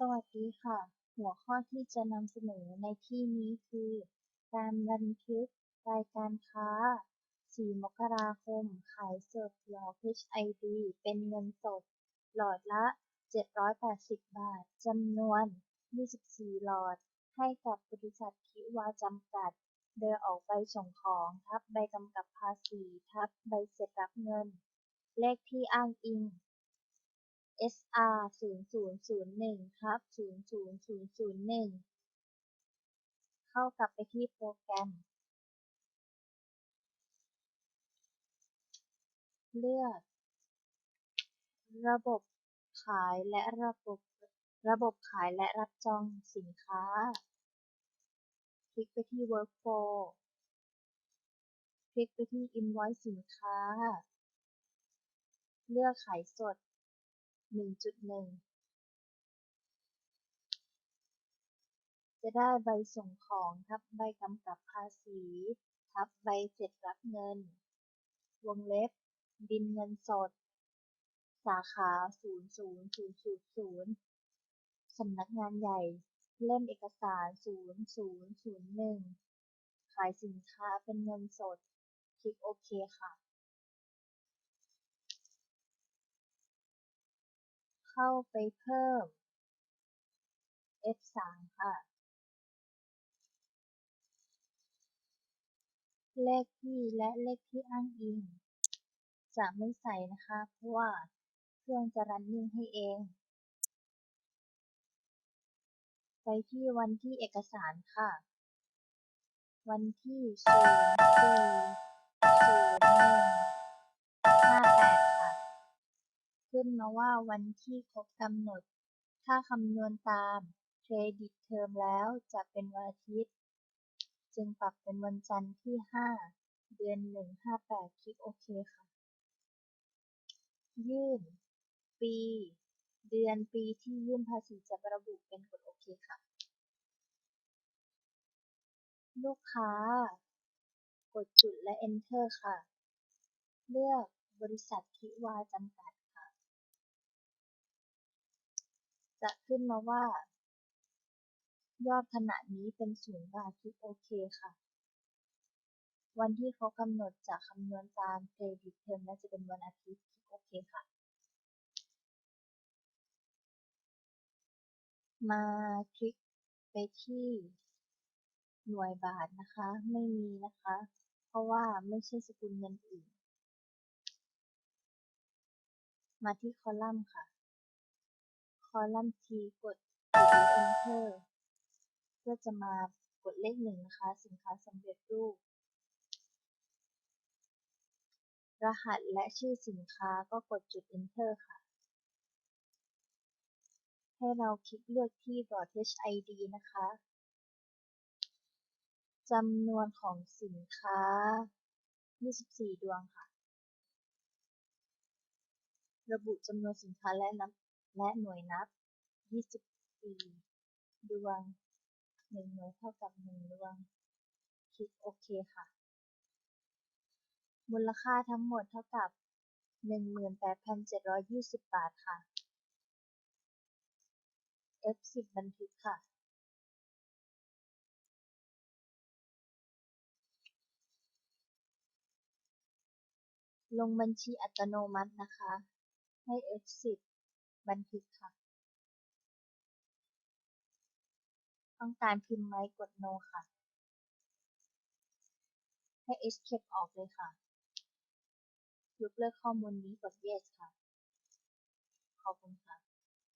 สวัสดีค่ะ หัวข้อที่จะนำเสนอในที่นี้คือ การบันทึกรายการค้า 4 มกราคม ขายสดหลอด HID เป็นเงินสด หลอดละ 780 บาท จำนวน 24 หลอด ให้กับบริษัททิวาจำกัด โดยออกใบส่งของ ทับใบกำกับภาษี ทับใบเสร็จรับเงิน เลขที่อ้างอิง SR ศูนย์ศูนย์ศูนย์หนึ่งทับศูนย์ศูนย์ศูนย์ศูนย์หนึ่งเข้ากลับไปที่โปรแกรม เลือก ระบบขายและระบบระบบขายและรับจองสินค้า คลิกไปที่ Workflow คลิกไปที่ Invoice สินค้า เลือกขายสด 1.1จะได้ใบส่งของทับใบกำกับภาษี ทับใบเสร็จรับเงิน วงเล็บ บิลเงินสด สาขา 00000 สำนักงานใหญ่ เล่มเอกสาร 0001 ขายสินค้าเป็นเงินสด คลิกโอเคค่ะ เข้าไปเพิ่ม F3 ค่ะ เลขที่และเลขที่อ้างอิง จะไม่ใส่นะคะ เพราะว่าเครื่องจะรันนิ่งให้เอง ไปที่วันที่เอกสารค่ะ วันที่040158 นมาว่าวันที่ครบกำหนด ถ้าคำนวณตามเครดิตเทอมแล้วจะเป็นวันอาทิตย์ จึงปรับเป็นวันจันทร์ที่ 5 เดือน 1 58 คลิกโอเคค่ะ ยื่น ปี เดือนปีที่ยื่นภาษีจะระบุเป็นกดโอเคค่ะ ลูกค้า กดจุดและ Enter ค่ะ เลือกบริษัททิวาจำกัดค่ะ จะขึ้นมาว่า ยอดขณะนี้เป็นศูนย์บาทคลิกโอเคค่ะ วันที่เขากำหนดจะคำนวณตามเครดิตเทอมและจะเป็นวันอาทิตย์คลิกโอเคค่ะ มาคลิกไปที่หน่วยบาทนะคะ ไม่มีนะคะ เพราะว่าไม่ใช่สกุลเงินอื่น มาที่คอลัมน์ค่ะ ลัมน์ T กดจุด Enter เพื่อจะมากดเลขหนึ่งนะคะ สินค้าสำเร็จรูป รหัสและชื่อสินค้าก็กดจุด Enter ค่ะ ให้เราคลิกเลือกที่ dot HID นะคะ จำนวนของสินค้า 24 ดวงค่ะ ระบุจำนวนสินค้าและนับ และหน่วยนับ 24 ดวง 1 หน่วยเท่ากับ 1 ดวง คลิกโอเคค่ะ มูลค่าทั้งหมดเท่ากับ 18,720 บาทค่ะ F10 บันทึกค่ะลงบัญชีอัตโนมัตินะคะ ให้ F10 บันทึกค่ะ ต้องการพิมพ์ไหมกด No ค่ะ ให้ Escape ออกเลยค่ะ ยกเลิกข้อมูลนี้กด Yes ค่ะ ขอบคุณค่ะ